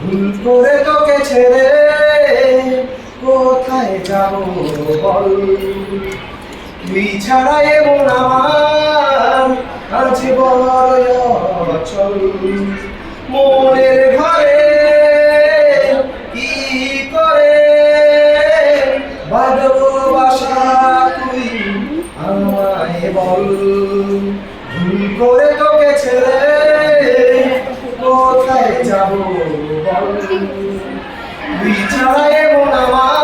ভুল করে তোকে ছেড়ে কোথায় যাব বল? তুই ছাড়া এমন আমার? আজ বড় চল মনের ঘরে কি করে? বাঁধবো তুই আমায় বল। ভুল করে তোকে ছেড়ে কোথায় যাব তুই ছাড়া আমার